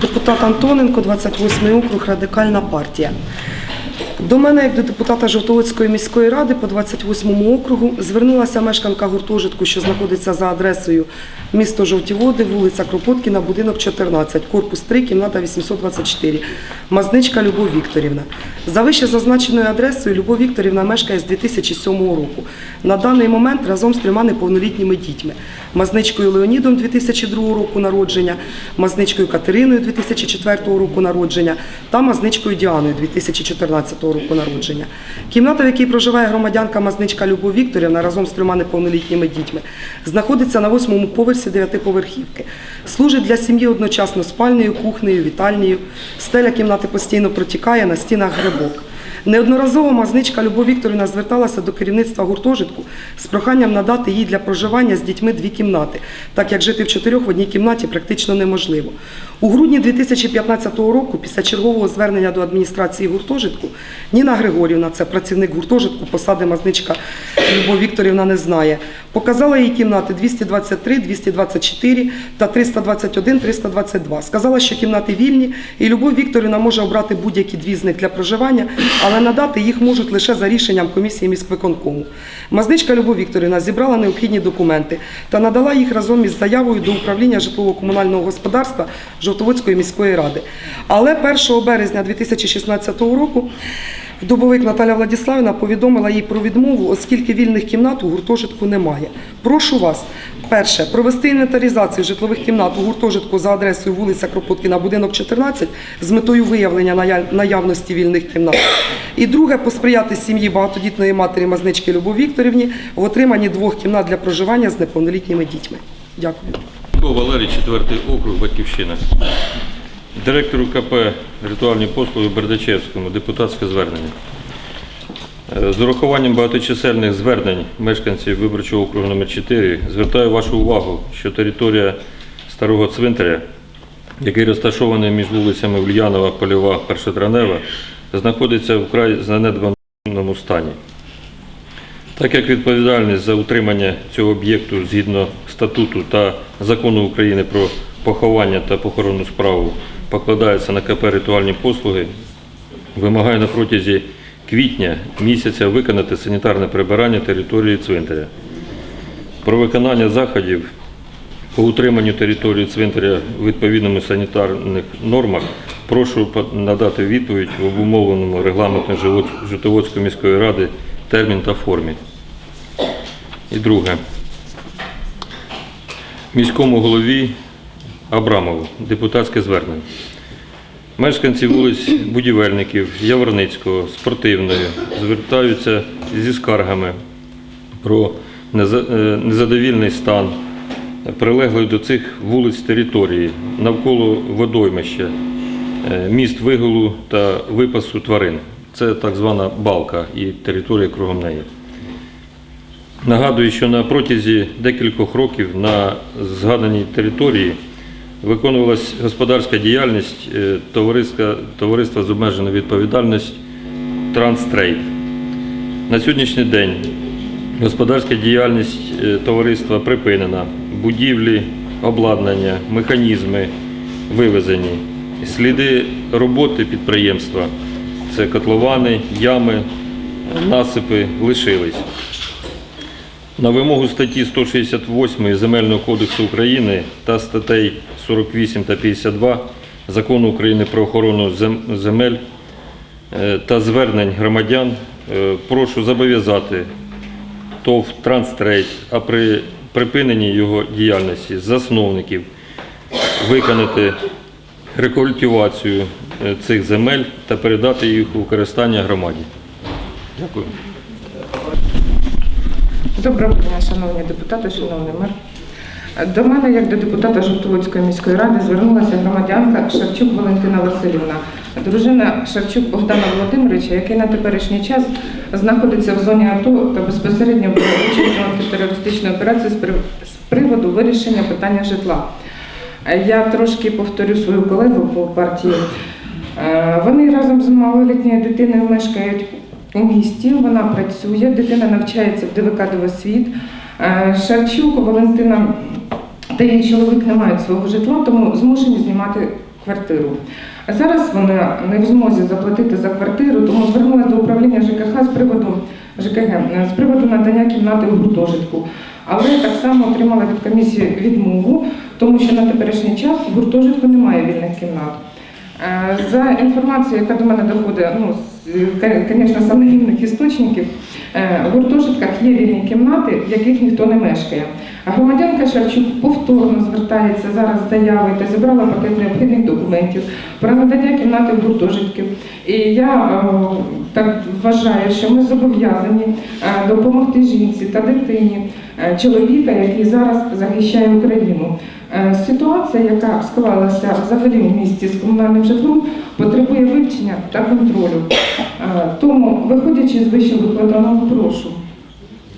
Депутат Антоненко, 28 округ, радикальна партія. До мене, як до депутата Жовтоводської міської ради по 28 округу, звернулася мешканка гуртожитку, що знаходиться за адресою місто Жовті Води, вулиця Кропоткіна, будинок 14, корпус 3, кімната 824, Мазничка Любов Вікторівна. За вище зазначеною адресою Любов Вікторівна мешкає з 2007 року. На даний момент разом з трьома неповнолітніми дітьми. Мазничкою Леонідом 2002 року народження, Мазничкою Катериною 2004 року народження та Мазничкою Діаною 2014 року народження. Кімната, в якій проживає громадянка Мазничка Любов Вікторівна разом з трьома неповнолітніми дітьми, знаходиться на восьмому поверсі дев'ятиповерхівки. Служить для сім'ї одночасно спальнею, кухнею, вітальнею. Стеля кімнати постійно протікає, на стінах грибок. Неодноразово мазничка Любов Вікторівна зверталася до керівництва гуртожитку з проханням надати їй для проживання з дітьми дві кімнати, так як жити в чотирьох в одній кімнаті практично неможливо. У грудні 2015 року, після чергового звернення до адміністрації гуртожитку, Ніна Григорівна, це працівник гуртожитку, посади мазничка Любов Вікторівна не знає, показала їй кімнати 223, 224 та 321, 322. Сказала, що кімнати вільні, і Любов Вікторівна може обрати будь-які дві з них для проживання, але надати їх можуть лише за рішенням комісії міськвиконкому. Мазничка Любов Вікторівна зібрала необхідні документи та надала їх разом із заявою до управління житлово-комунального господарства Жовтоводської міської ради. Але 1 березня 2016 року Вдобовик Наталя Владиславівна повідомила їй про відмову, оскільки вільних кімнат у гуртожитку немає. Прошу вас, перше, провести інвентаризацію житлових кімнат у гуртожитку за адресою вулиця Кропоткіна, будинок 14 з метою виявлення наяв- наявності вільних кімнат. І друге, посприяти сім'ї багатодітної матері Мазнички Любов Вікторівні в отриманні двох кімнат для проживання з неповнолітніми дітьми. Дякую. Валерій, 4 округ, Батьківщина. Директору КП ритуальні послуги Бердачевському, депутатське звернення. Е, З урахуванням багаточисельних звернень мешканців виборчого округу номер 4 звертаю вашу увагу, що територія старого цвинтаря, який розташований між вулицями Ульянова, Польова, Першотравнева, знаходиться в вкрай занедбаному стані. Так як відповідальність за утримання цього об'єкту згідно статуту та закону України про поховання та похоронну справу покладається на КП ритуальні послуги, вимагаю на протязі квітня місяця виконати санітарне прибирання території цвинтаря. Про виконання заходів по утриманню території цвинтаря в відповідному санітарних нормах прошу надати відповідь в обумовленому регламентом Житоводської міської ради термін та формі. І друге. Міському голові Абрамову депутатське звернення. Мешканці вулиць Будівельників, Яворницького, Спортивної звертаються зі скаргами про е, незадовільний стан прилеглої до цих вулиць території навколо водоймища, е, міст вигулу та випасу тварин. Це так звана балка і територія кругом неї. Нагадую, що на протязі декількох років на згаданій території виконувалась господарська діяльність е, товариства, товариства з обмеженою відповідальністю Транстрейд. На сьогоднішній день господарська діяльність е, товариства припинена, будівлі, обладнання, механізми вивезені. Сліди роботи підприємства це котловани, ями, насипи лишились. На вимогу статті 168 Земельного кодексу України та статей 48 та 52 Закону України про охорону земель е, та звернень громадян е, прошу зобов'язати ТОВ «Транстрейд», а при припиненні його діяльності засновників виконати рекультивацію е, цих земель та передати їх у використання громаді. Дякую. Доброго дня, шановні депутати, шановний мер. До мене, як до депутата Жовтоводської міської ради, звернулася громадянка Шевчук Валентина Васильівна, дружина Шевчук Богдана Володимировича, який на теперішній час знаходиться в зоні АТО та безпосередньо бере участь в операції з приводу вирішення питання житла. Я трошки повторю свою колегу по партії. Е, Вони разом з малолітньою дитиною мешкають у місті. Вона працює, дитина навчається в ДВК «Дивосвіт». Е, Шевчук Валентина її чоловік не мають свого житла, тому змушені знімати квартиру. А зараз вона не в змозі заплатити за квартиру, тому звернулася до управління ЖКХ з приводу ЖКГ е, з приводу надання кімнати у гуртожитку. Але так само отримала від комісії відмову, тому що на теперішній час в гуртожитку немає вільних кімнат. Е, За інформацією, яка до мене доходить, ну, звісно, з анонімних істочників, е, в гуртожитках є вільні кімнати, в яких ніхто не мешкає. Громадянка Шарчук повторно звертається зараз з заявою та зібрала пакет необхідних документів про надання кімнати в гуртожитків. І я е, так вважаю, що ми зобов'язані е, допомогти жінці та дитині е, чоловіка, який зараз захищає Україну. Ситуація, яка склалася взагалі в місті з комунальним житлом, потребує вивчення та контролю. Тому, виходячи з вище викладеного, прошу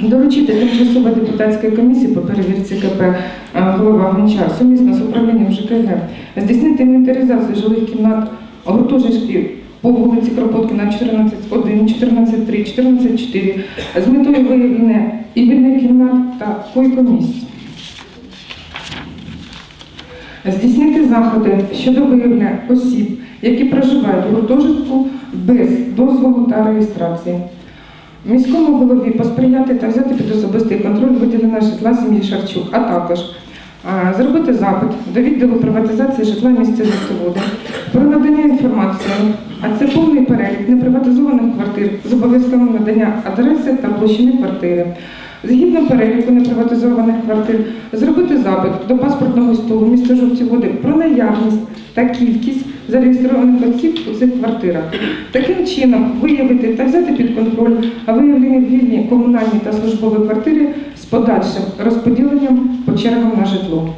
доручити тимчасової депутатської комісії по перевірці КП е, голова Гончар сумісно з управлінням ЖКГ здійснити інвентаризацію жилих кімнат гуртожитків по вулиці Кропоткіна 14.1, 14.3, 14.4 з метою виявлення і вільних кімнат та койкомісць. Здійснити заходи щодо виявлення осіб, які проживають у гуртожитку без дозволу та реєстрації. Міському голові посприяти та взяти під особистий контроль виділення житла сім'ї Шарчук, а також зробити запит до відділу приватизації житла місця Жовтоводи про надання інформації, а це повний перелік неприватизованих квартир з обов'язковим надання адреси та площини квартири. Згідно переліку неприватизованих квартир, зробити запит до паспортного столу міста Жовті Води про наявність та кількість зареєстрованих осіб у цих квартирах. Таким чином виявити та взяти під контроль виявлені вільні комунальні та службові квартири з подальшим розподіленням по чергам на житло.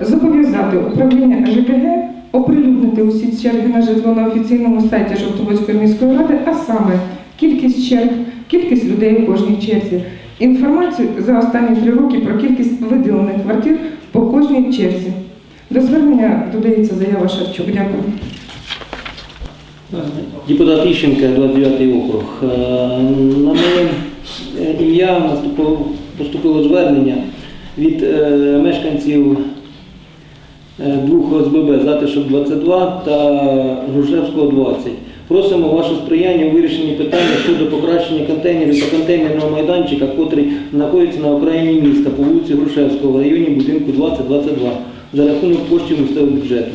Зобов'язати управління ЖКГ оприлюднити усі черги на житло на офіційному сайті Жовтоводської міської ради, а саме кількість черг, кількість людей у кожній черзі, інформацію за останні три роки про кількість виділених квартир по кожній черзі. До звернення додається заява Шевчук. Дякую. Депутат Іщенка, 29 округ. Е, На моє е, ім'я поступило звернення від е, мешканців двох ОСББ Затишок 22 та Грушевського 20. Просимо ваше сприяння у вирішенні питання щодо покращення контейнерів та контейнерного майданчика, котрий знаходиться на окраїні міста по вулиці Грушевського в районі будинку 2022 за рахунок коштів місцевого бюджету.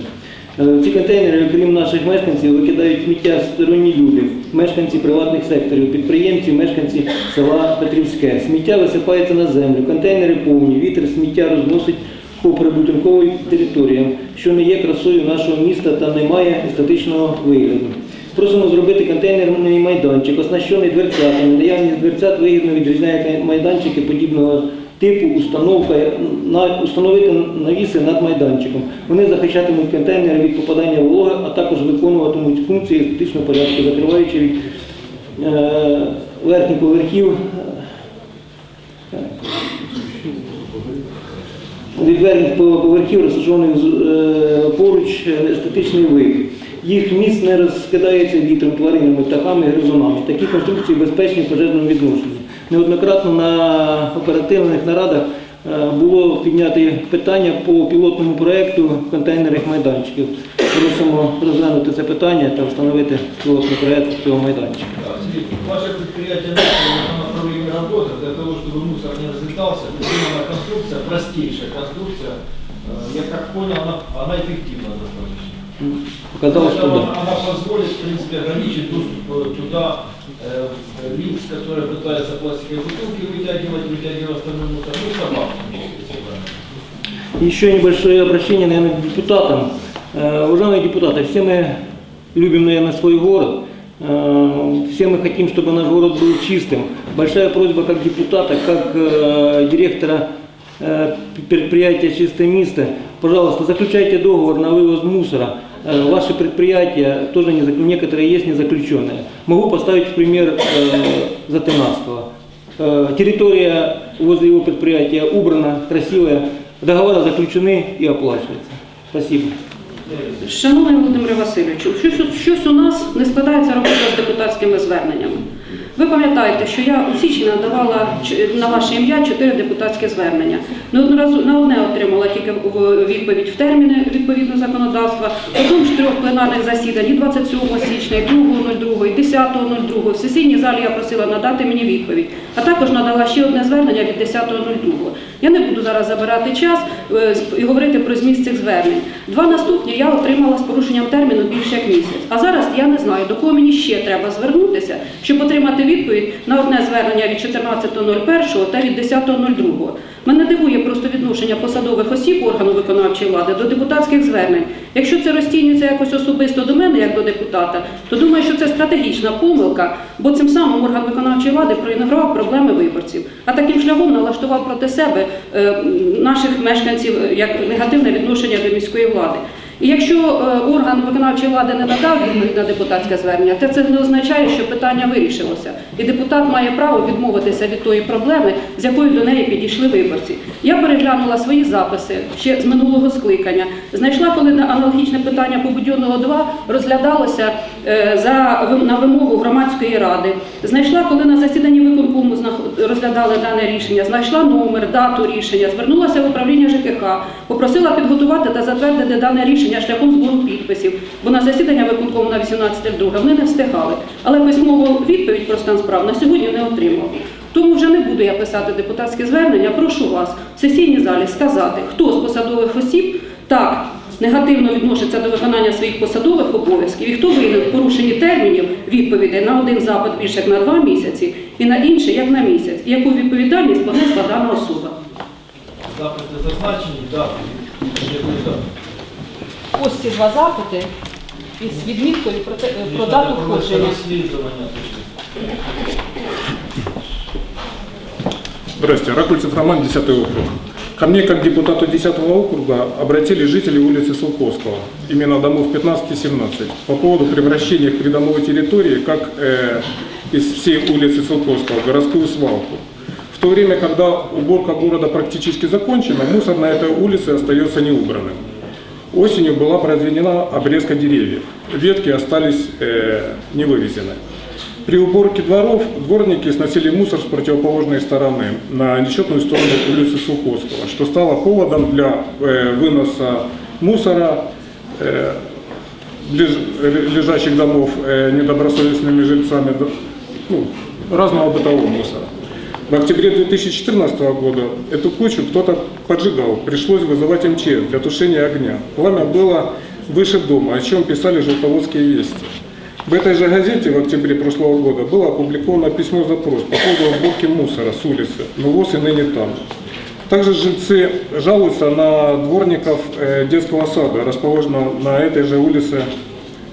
Е, ці контейнери, окрім наших мешканців, викидають сміття сторонні люди, мешканці приватних секторів, підприємці, мешканці села Петрівське. Сміття висипається на землю, контейнери повні, вітер сміття розносить по прибудинковим територіям, що не є красою нашого міста та не має естетичного вигляду. Просимо зробити контейнерний майданчик, оснащений дверцятами. Наявність дверцят вигідно відрізняє майданчики подібного типу установка, установити навіси над майданчиком. Вони захищатимуть контейнери від попадання вологи, а також виконуватимуть функції естетичного порядку, закриваючи від е, верхніх поверхів е, від верхніх поверхів розташованих е, поруч естетичний вид. Їх місць не розкидається вітром, тваринами, птахами, гризунами. Такі конструкції безпечні в пожежному відношенні. Неоднократно на оперативних нарадах е, було підняте питання по пілотному проєкту контейнерних майданчиків. Просимо розглянути це питання та встановити пілотний проєкт цього майданчика. Ваше предприятие начало на направлении работы для того, чтобы мусор не разлетался. Придумана конструкция, простейшая конструкция. Э, Я как понял, она, она эффективна достаточно. Показало, що Поэтому да. Она позволит, в принципе, ограничить доступ э, туда э, лиц, которые пытаются пластиковые бутылки вытягивать, вытягивать остальной мусор. Ну, собак. Еще небольшое обращение, наверное, к депутатам. Э, Уважаемые депутаты, все мы любим, наверное, свой город. Э, Все мы хотим, чтобы наш город был чистым. Большая просьба как депутата, как э, директора э, предприятия «Чистое место». Пожалуйста, заключайте договор на вывоз мусора. Э, Ваши предприятия тоже не, зак- некоторые есть не заключенные. Могу поставить в пример э, Затынавского. Э, Территория возле его предприятия убрана, красивая. Договори заключені і оплачуються. Спасибо. Шановний Володимире Васильовичу, щось, щось у нас не складається робота з депутатськими зверненнями. Ви пам'ятаєте, що я у січні надавала на ваше ім'я чотири депутатські звернення. На одне отримала тільки відповідь в терміни відповідно законодавства. Потім з трьох пленарних засідань, і 27 січня, і 2.02, і 10.02. В сесійній залі я просила надати мені відповідь. А також надала ще одне звернення від 10.02. Я не буду зараз забирати час е, і говорити про зміст цих звернень. Два наступні я отримала з порушенням терміну більше як місяць. А зараз я не знаю, до кого мені ще треба звернутися, щоб отримати відповідь на одне звернення від 14.01 та від 10.02. Мене дивує просто відношення посадових осіб органу виконавчої влади до депутатських звернень. Якщо це розцінюється якось особисто до мене, як до депутата, то думаю, що це стратегічна помилка, бо цим самим орган виконавчої влади проігнорував проблеми виборців, а таким шляхом налаштував проти себе е, наших мешканців як негативне відношення до міської влади. І якщо е, орган виконавчої влади не надав відповідь на депутатське звернення, то це не означає, що питання вирішилося. І депутат має право відмовитися від тої проблеми, з якою до неї підійшли виборці. Я переглянула свої записи ще з минулого скликання. Знайшла, коли на аналогічне питання по Будьонного 2 розглядалося е, за на вимогу громадської ради. Знайшла, коли на засіданні виконкому розглядали дане рішення. Знайшла номер, дату рішення, звернулася в управління ЖКХ, попросила підготувати та затвердити дане рішення шляхом збору підписів, бо на засідання виконкому на 18.02 вони не встигали. Але письмову відповідь про стан справ на сьогодні не отримав. Тому вже не буду я писати депутатське звернення. Прошу вас в сесійній залі сказати, хто з посадових осіб так негативно відноситься до виконання своїх посадових обов'язків, і хто винен в порушенні термінів відповідей на один запит більше як на два місяці і на інший як на місяць, і яку відповідальність понесла дана особа. Запити зазначені, дати. Є дати. Ось ці два запити із відміткою про, те- про Дійсно, дату це проводиться входження. розслідування. Здравствуйте, Ракульцев Роман, 10 округ. Ко мне, как депутату 10 округа, обратились жители улицы Сулковского, именно домов 15 и 17, по поводу превращения их придомовой территории, как э, из всей улицы Сулковского, в городскую свалку. В то время, когда уборка города практически закончена, мусор на этой улице остается неубранным. Осенью была произведена обрезка деревьев. Ветки остались э, не вывезены. При уборке дворов дворники сносили мусор с противоположной стороны на нечетную сторону улицы Суховского, что стало поводом для э, выноса мусора э, леж- лежащих домов э, недобросовестными жильцами ну, разного бытового мусора. В октябре 2014 года эту кучу кто-то поджигал, пришлось вызывать МЧС для тушения огня. Пламя было выше дома, о чем писали желтоводские вести. В этой же газете в октябре прошлого года было опубликовано письмо-запрос по поводу уборки мусора с улицы, но ВОЗ и ныне там. Также жильцы жалуются на дворников э, детского сада, расположенного на этой же улице,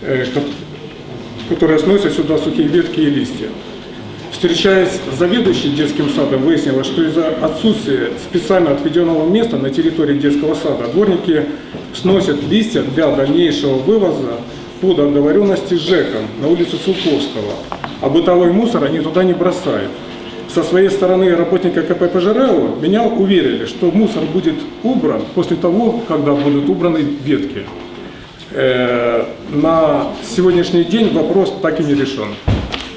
э, ко- которые сносят сюда сухие ветки и листья. Встречаясь с заведующей детским садом, выяснилось, что из-за отсутствия специально отведенного места на территории детского сада дворники сносят листья для дальнейшего вывоза по договоренности с ЖЭКом на улицу Сулковского, а бытовой мусор они туда не бросают. Со своей стороны работника КП «Пожарео» меня уверили, что мусор будет убран после того, когда будут убраны ветки. Э, На сегодняшний день вопрос так и не решен.